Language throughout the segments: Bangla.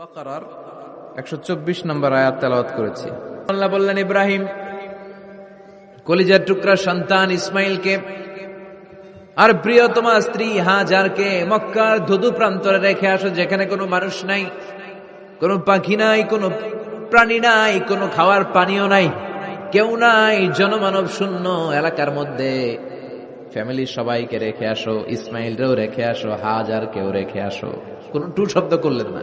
বাকারার একশো চব্বিশ নম্বর আয়াত তেলাওয়াত করেছি। আল্লাহ বললেন, ইব্রাহিম, কলিজার টুকরা সন্তান ইসমাইলকে আর প্রিয়তমা স্ত্রী হাজারকে মক্কার ধুধু প্রান্তরে রেখে আসো, যেখানে কোনো মানুষ নাই, কোনো পাখি নাই, কোনো প্রাণী নাই, কোনো খাওয়ার পানিও নাই, কেউ নাই, জনমানব শূন্য এলাকার মধ্যে। ফ্যামিলির সবাইকে রেখে আসো, ইসমাইলরেও রেখে আসো, হাজারকেও রেখে আসো। কোন টু শব্দ করলেন না।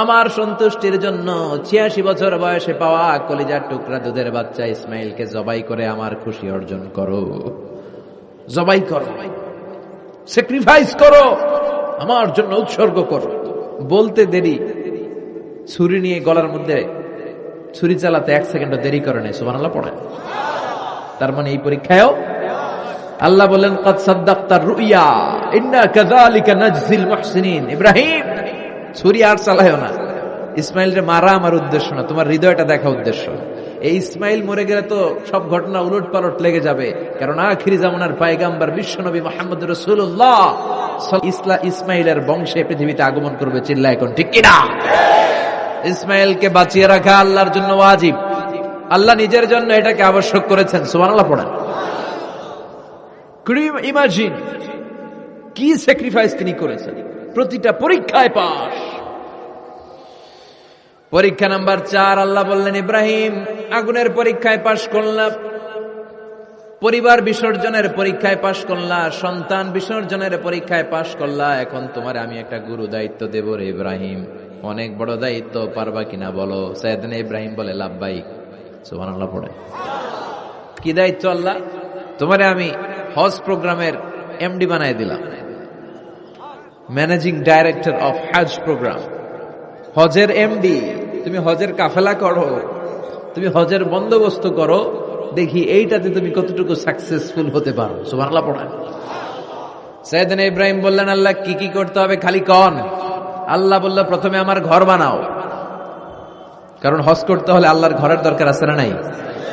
আমার সন্তুষ্টির জন্য ছিয়াশি বছর বয়সে পাওয়া কলিজার টুকরা দুধের বাচ্চা ইসমাইলকে জবাই করে আমার খুশি অর্জন করো। জবাই করো। স্যাক্রিফাইস করো। আমার জন্য উৎসর্গ করো। বলতে দেরি। ছুরি নিয়ে গলার মধ্যে ছুরি চালাতে এক সেকেন্ড দেরি করে নেই সুমান আল্লাহ পড়ে তার মানে এই পরীক্ষায়ও আল্লাহ বলেন রুইয়া ইব্রাহিম ছুরি আর চালায়ও না। ইসমাইলরে মারা আমার উদ্দেশ্য না, তোমার হৃদয়টা দেখা উদ্দেশ্য। এই ইসমাইল মরে গেলে তো সব ঘটনা উলট পালট লেগে যাবে। কারণ আখিরি জামানার পায়গাম্বার বিশ্বনবী মোহাম্মদ রসুল্লাহ ইসলা ইসমাইলের বংশে পৃথিবীতে আগমন করবে চিল্লা এখন ঠিক কিনা? ইসমাইলকে বাঁচিয়ে রাখা আল্লাহর জন্য ওয়াজিব। আল্লাহ নিজের জন্য এটাকে আবশ্যক করেছেন, সুবহানাল্লাহ পড়েন। ইমাজিন কি স্যাক্রিফাইস তিনি করেছেন? প্রতিটা পরীক্ষায় পাস পরীক্ষা নাম্বার চার, আল্লাহ বললেন, ইব্রাহিম, আগুনের পরীক্ষায় পাশ করলাম। পরিবার বিসর্জনের পরীক্ষায় পাশ করলা, সন্তান বিসর্জনের পরীক্ষায় পাশ করলা। এখন তোমার আমি একটা গুরু দায়িত্ব দেব রে ইব্রাহিম। অনেক বড় দায়িত্ব, পারবা কিনা বলো? সৈয়দিন ইব্রাহিম বলে লাভবাই সুবান আল্লাহ পড়ে। কি দায়িত্ব আল্লাহ? তোমারে আমি হজ প্রোগ্রামের এমডি বানাই দিলাম। ম্যানেজিং ডাইরেক্টর অফ হজ প্রোগ্রাম। হজের এমডি তুমি হজের কাফেলা করো তুমি হজের বন্দোবস্ত করো দেখি এইটাতে তুমি কতটুকু সাকসেসফুল হতে পারো সুবহানাল্লাহ পড়া সৈয়দিন ইব্রাহিম বললেন আল্লাহ কি কি করতে হবে খালি কন আল্লাহ বলল প্রথমে আমার ঘর বানাও কারণ হজ করতে হলে আল্লাহর ঘরের দরকার আছে না নাই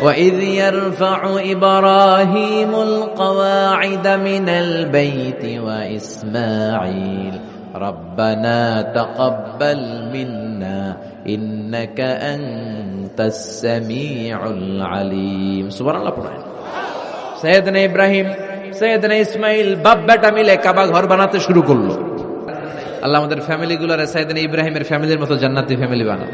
وَإِذْ يَرْفَعُ إِبْرَاهِيمُ الْقَوَاعِدَ مِنَ الْبَيْتِ وَإِسْمَاعِيلُ رَبَّنَا تَقَبَّلْ مِنَّا إِنَّكَ أَنْتَ السَّمِيعُ الْعَلِيمُ সুবহানাল্লাহ পড়েন সৈয়দনা ইব্রাহিম সৈয়দনা ইসমাইল বাপ বেটা মিলে কাবা ঘর বানাতে শুরু করলো আল্লাহ আমাদের ফ্যামিলিগুলোর সৈয়দনা ইব্রাহিমের ফ্যামিলির মতো জান্নাতি ফ্যামিলি বানাও